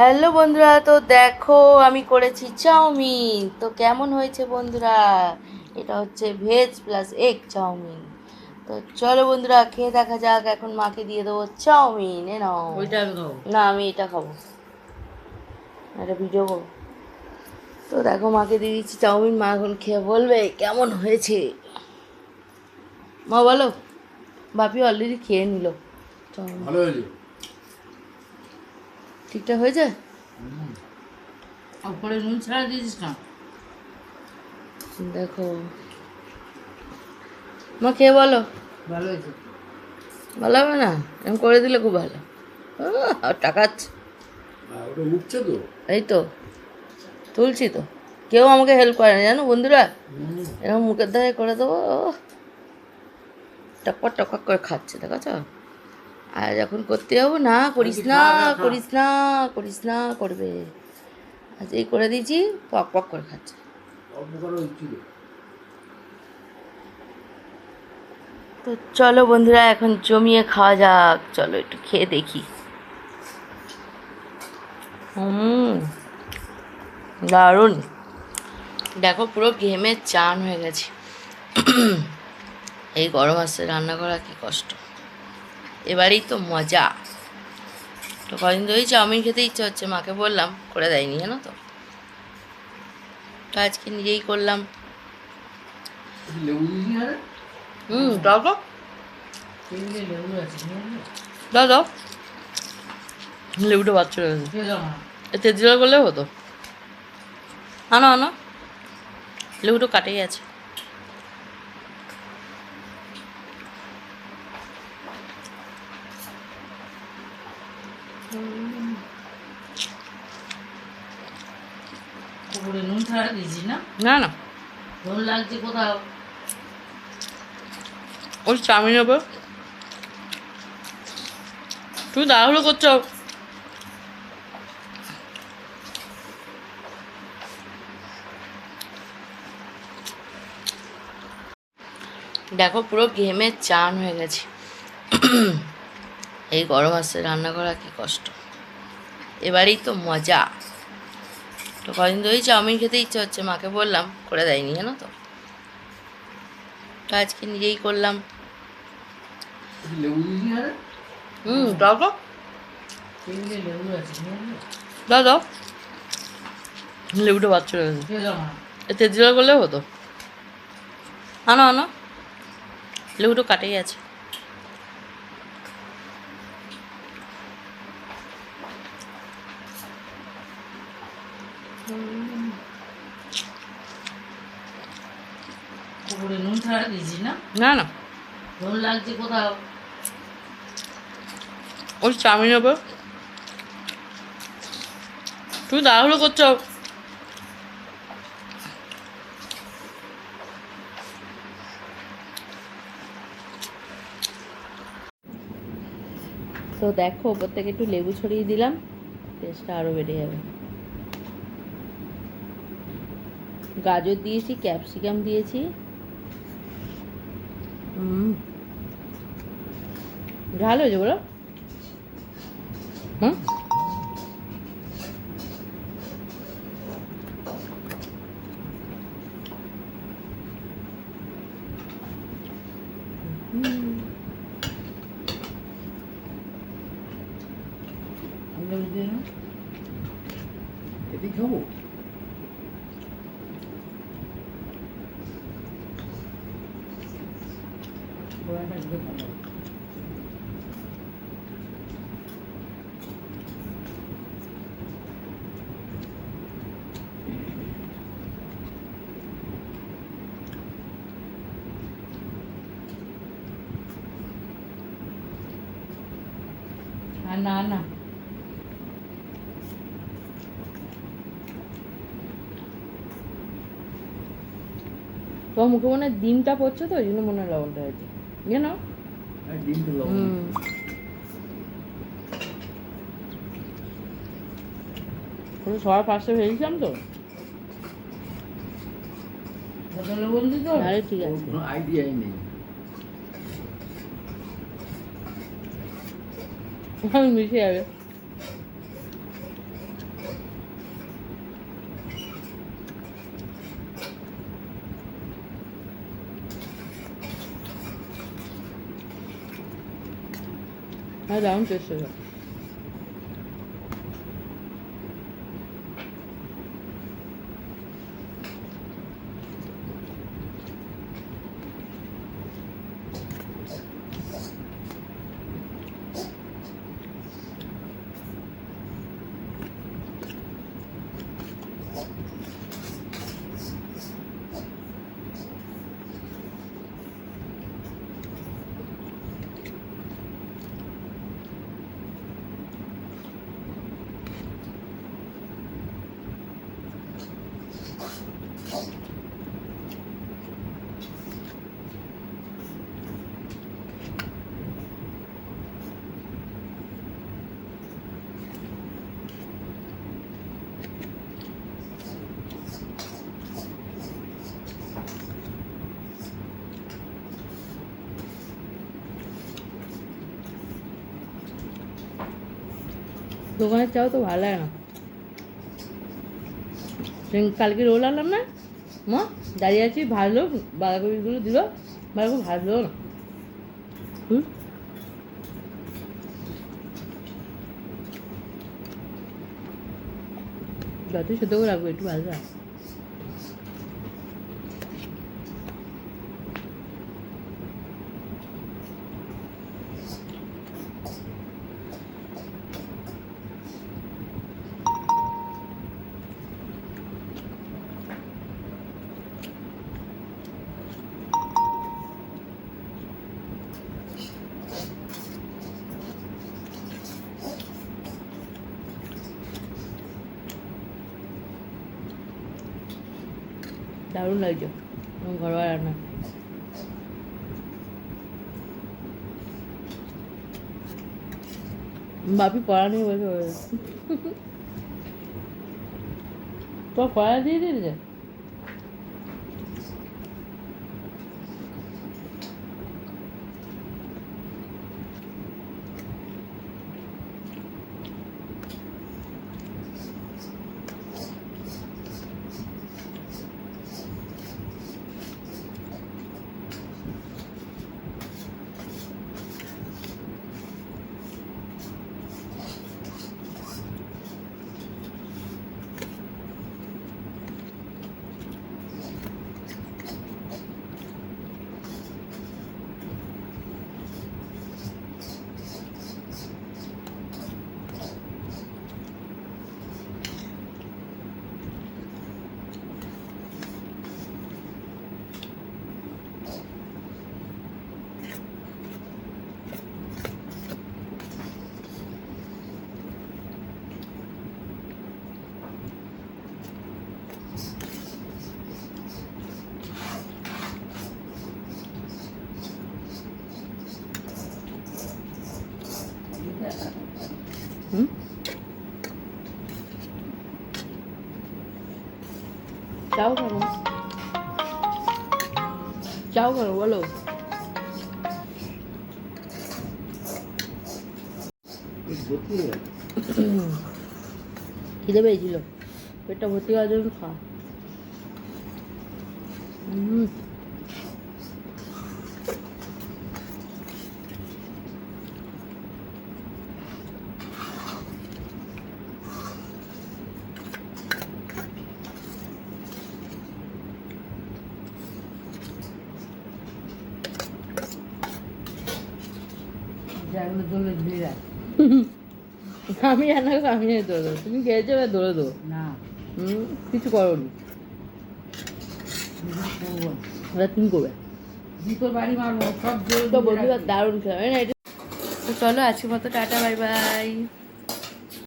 Hello বন্ধুরা তো দেখো আমি করেছি চাউমিন। তো কেমন হয়েছে বন্ধুরা? এটা হচ্ছে ভেজ প্লাস এগ চাউমিন। তো চলো বন্ধুরা খেয়ে দেখা যাক এখন মাকে দিয়ে দেবো চাউমিন এ নাও। ওইটা না আমি এটা খাব। একটা ভিডিও করব তো দেখো মাকে দিয়ে দিচ্ছি চাউমিন মা এখন খেয়ে বলবে কেমন হয়েছে? মা বলো বাপি অলরেডি খেয়ে নিল। চাউমিন ভালো হয়েছে? ঠিকঠাক হয়েছে উপরে নুন ছাড়া দিয়েছিস না দেখো। মা খেয়ে বলো। ভালো হয়েছে। ভালো হবে না? এরকম করে দিলে খুব ভালো। টাকাচ্ছে। এই তো। তুলছি তো। কেউ আমাকে হেল্প করে না জানো বন্ধুরা? এরকম মুখের ধারে করে দেবো টকপক টকপক করে খাচ্ছে দেখেছ আর যখন করতে যাব? না করিস না করিস না করিস না করবে। আজ এই করে দিয়েছি পক পক করে খাচ্ছে। তো চলো বন্ধুরা এখন জমিয়ে খাওয়া যাক। চলো একটু খেয়ে দেখি। হুম দারুণ। দেখো পুরো ঘেমে চান হয়ে গেছে। এই গরম আসছে রান্না করা কি কষ্ট। এবারেই তো মজা। তো কদিন ধরেই চাউমিন খেতে ইচ্ছে হচ্ছে মাকে বললাম করে দেয়নি জানো তো? তো আজকে নিজেই করলাম। হুম দাও তো। দাও দাও। লেবুটা বাচ্চা রয়েছে খেয়ে যাও না এতে জিরা করলেও হতো। আনো আনো। লেবুটা কাটেই আছে উপরে নুন ছাড়া দিয়েছিস না। না লাগছে কোথাও। ওই চাউমিন হবে তুমি তাড়াহুড়ো করছ। দেখো পুরো ঘেমে চান হয়ে গেছে। এই গরম আসছে রান্না করা কি কষ্ট। এবারেই তো মজা। তো কদিন ধরেই চাউমিন খেতে ইচ্ছে হচ্ছে মাকে বললাম করে দেয়নি জানো তো। তো আজকে নিজেই করলাম। হুম দাও তো। দাও দাও। লেবুটা বাচ্চা রয়েছে খেয়ে এতে জিরা করলেও হতো। আনো আনো। লেবুটা কাটেই আছে। নুন ছাড়া দিয়েছিস না? না না। নুন লাগছে কোথাও? ওই চাউমিন হবে তুমি তাড়াহুড়ো করছ। তো দেখো ওপর থেকে একটু লেবু ছড়িয়ে দিলাম টেস্টটা আরও বেড়ে যাবে। গাজর দিয়েছি ক্যাপসিকাম দিয়েছি। ভালো হয়েছে বলো। হুম? না এটি খাব পোড়াটা একটু ভালো আর না না তোমার মুখে মনে হয় ডিমটা পড়ছে তো ওই জন্য মনে হয় লবণটা হয়েছে। আর হ্যাঁ, ডিম তো লবণ হুম পুরো সবার পাশে ভেবেছিলাম তো কত লবণ আরে ঠিক আছে কোনো আইডিয়াই নেই মিশে যাবে হ্যাঁ দারুণ টেস্ট হয়েছে দোকানের চাও তো ভালো না। কালকে রোল আনলাম না? মা, দাঁড়িয়ে আছি ভালো বাঁধাকপিগুলো দিল বাঁধাকপি ভাজলো না। হুম? যতই সেদ্ধ করে রাখব, একটু ভালো লাগছে একদম ঘরোয়া রান্না বাপি পড়া নেই বলছে তো পড়া দিয়ে দিয়েছে হুম? চাও কেন চাও কেন বলো। খিদে পেয়েছিল। পেটটা ভর্তি হওয়ার জন্য খা। হুম। আমি রান্না করে আমি জানি দৌড়ে দেবো তুমি গেছো এবার দৌড়ে দেবো না। হুম কিছু করো নি। এবার তুমি করবে। বাড়ি মারবো সব তো বন্ধুরা দারুণ খেলাম না? তো চলো আজকের মতো টাটা বাই বাই।